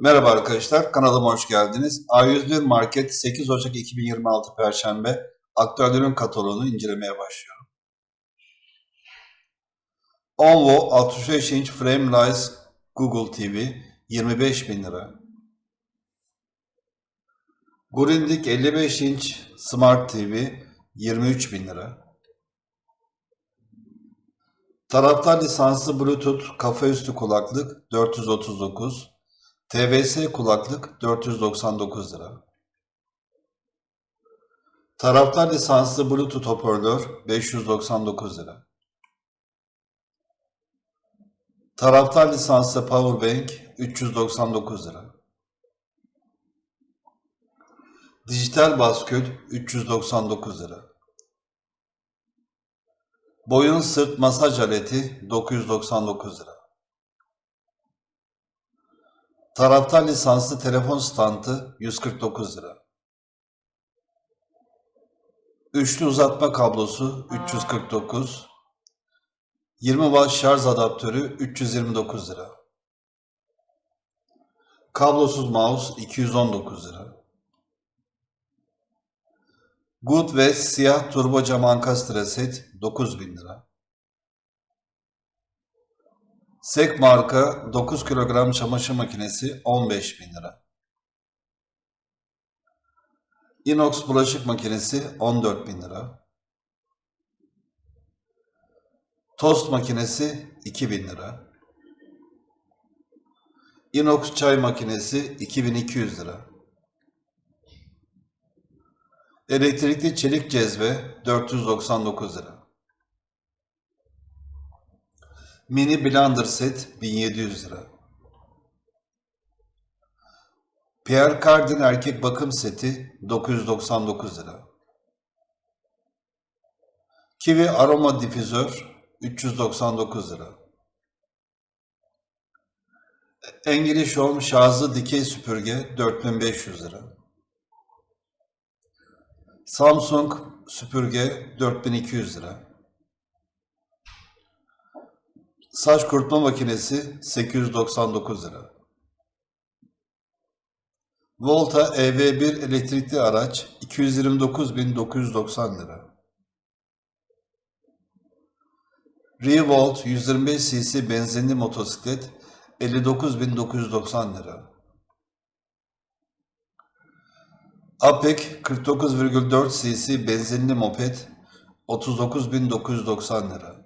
Merhaba arkadaşlar, kanalıma hoş geldiniz. A101 Market 8 Ocak 2026 Perşembe aktüel kataloğunu incelemeye başlıyorum. Onvo 65 inç Frameless Google TV 25 bin lira. Grundig 55 inç Smart TV 23 bin lira. Taraftar lisanslı Bluetooth kafaüstü kulaklık 439 TVS kulaklık 499 lira. Taraftar lisanslı Bluetooth hoparlör 599 lira. Taraftar lisanslı powerbank 399 lira. Dijital baskül 399 lira. Boyun sırt masaj aleti 999 lira. Taraftar lisanslı telefon standı 149 lira. Üçlü uzatma kablosu 349. 20 watt şarj adaptörü 329 lira. Kablosuz mouse 219 lira. Good ve siyah turbo cam ankastre set 9000 lira. Sek marka 9 kilogram çamaşır makinesi 15 bin lira. Inox bulaşık makinesi 14 bin lira. Tost makinesi 2000 lira. Inox çay makinesi 2200 lira. Elektrikli çelik cezve 499 lira. Mini blender set 1700 lira. Pierre Cardin erkek bakım seti 999 lira. Kiwi aroma difüzör 399 lira. English Home şarjlı dikey süpürge 4500 lira. Samsung süpürge 4200 lira. Saç kurutma makinesi 899 lira. Volta EV1 elektrikli araç 229.990 lira. Revolt 125 cc benzinli motosiklet 59.990 lira. Apec 49,4 cc benzinli moped 39.990 lira.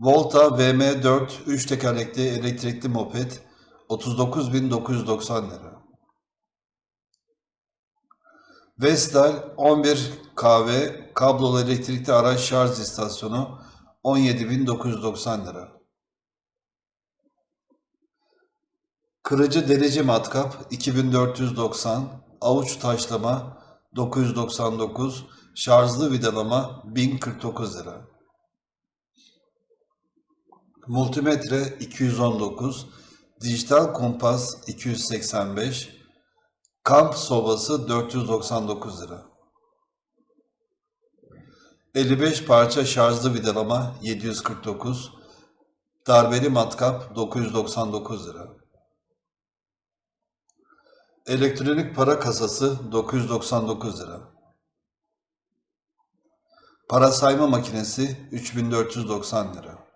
Volta VM4 3 tekerlekli elektrikli moped 39.990 lira. Vestel 11 kW kablolu elektrikli araç şarj istasyonu 17.990 lira. Kırıcı delici matkap 2490, avuç taşlama 999, şarjlı vidalama 1049 lira. Multimetre 219, dijital kompas 285, kamp sobası 499 lira. 55 parça şarjlı vidalama 749, darbeli matkap 999 lira. Elektronik para kasası 999 lira. Para sayma makinesi 3490 lira.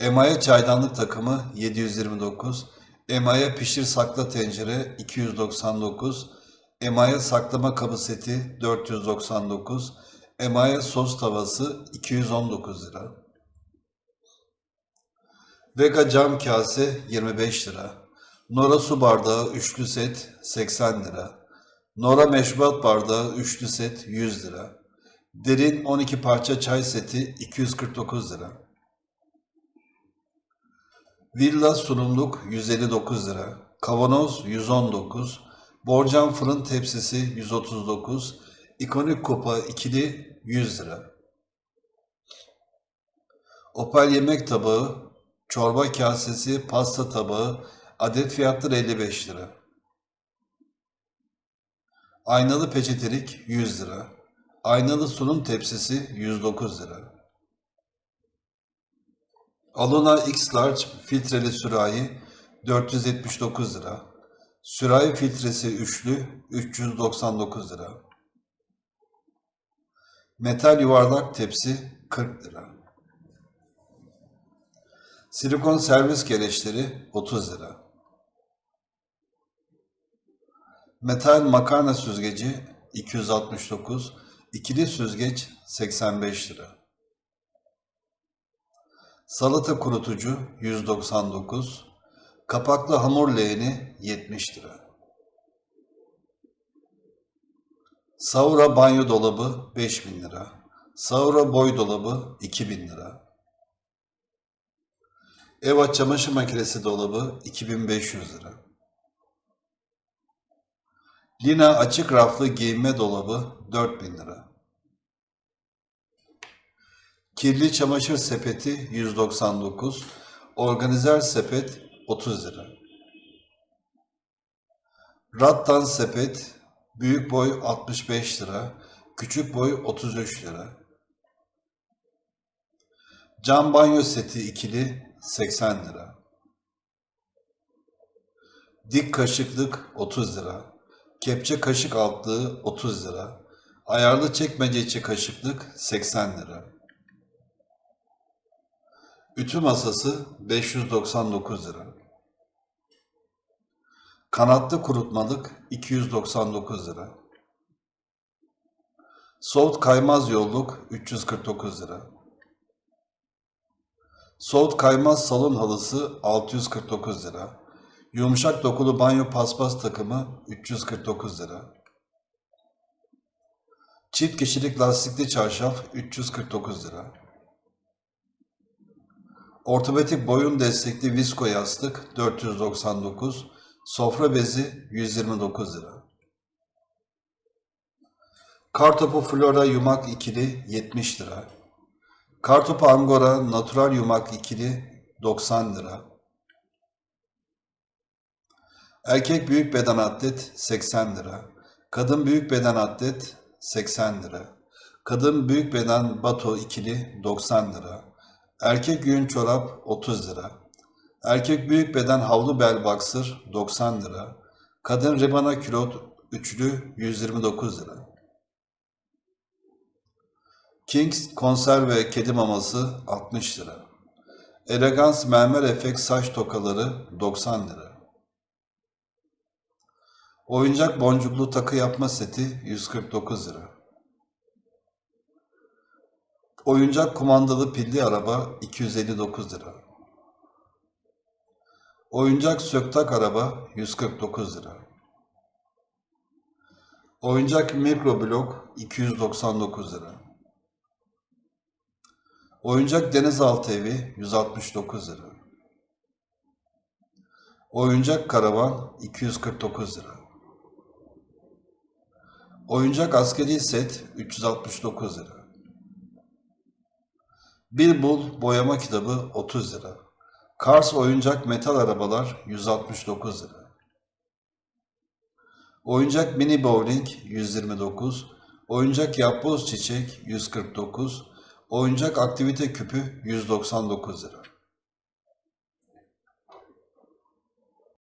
Emaye çaydanlık takımı 729, emaye pişir sakla tencere 299, emaye saklama kabı seti 499, emaye sos tavası 219 lira. Vega cam kase 25 lira. Nora su bardağı üçlü set 80 lira. Nora meşrubat bardağı üçlü set 100 lira. Derin 12 parça çay seti 249 lira. Villa sunumluk 159 lira. Kavanoz 119. Borcam fırın tepsisi 139. İkonik kupa ikili 100 lira. Opel yemek tabağı, çorba kasesi, pasta tabağı, adet fiyatları 55 lira. Aynalı peçetelik 100 lira. Aynalı sunum tepsisi 109 lira. Aluna X Large filtreli sürahi 479 lira. Sürahi filtresi üçlü 399 lira. Metal yuvarlak tepsi 40 lira. Silikon servis gereçleri 30 lira. Metal makarna süzgeci 269, ikili süzgeç 85 lira. Salata kurutucu 199, kapaklı hamur leğeni 70 lira. Saura banyo dolabı 5000 lira. Saura boy dolabı 2000 lira. Eva çamaşır makinesi dolabı 2500 lira. Lina açık raflı giyinme dolabı 4000 lira. Kirli çamaşır sepeti 199, organizer sepet 30 lira. Rattan sepet büyük boy 65 lira, küçük boy 33 lira. Cam banyo seti ikili 80 lira. Dik kaşıklık 30 lira. Kepçe kaşık altlığı 30 lira. Ayarlı çekmece içi kaşıklık 80 lira. Ütü masası 599 lira. Kanatlı kurutmalık 299 lira. Soğut kaymaz yolluk 349 lira. Soğut kaymaz salon halısı 649 lira. Yumuşak dokulu banyo paspas takımı 349 lira. Çift kişilik lastikli çarşaf 349 lira. Ortopedik boyun destekli visko yastık 499, sofra bezi 129 lira. Kartopu Flora yumak ikili 70 lira. Kartopu Angora natural yumak ikili 90 lira. Erkek büyük beden atlet 80 lira. Kadın büyük beden atlet 80 lira. Kadın büyük beden bato ikili 90 lira. Erkek yün çorap 30 lira. Erkek büyük beden havlu bel boxer 90 lira. Kadın ribana külot üçlü 129 lira. Kings konserve kedi maması 60 lira. Elegans mermer efekt saç tokaları 90 lira. Oyuncak boncuklu takı yapma seti 149 lira. Oyuncak kumandalı pilli araba 259 lira. Oyuncak söktak araba 149 lira. Oyuncak mikroblok 299 lira. Oyuncak denizaltı evi 169 lira. Oyuncak karavan 249 lira. Oyuncak askeri set 369 lira. Bir bul boyama kitabı 30 lira. Kars oyuncak metal arabalar 169 lira. Oyuncak mini bowling 129, oyuncak yapboz çiçek 149, oyuncak aktivite küpü 199 lira.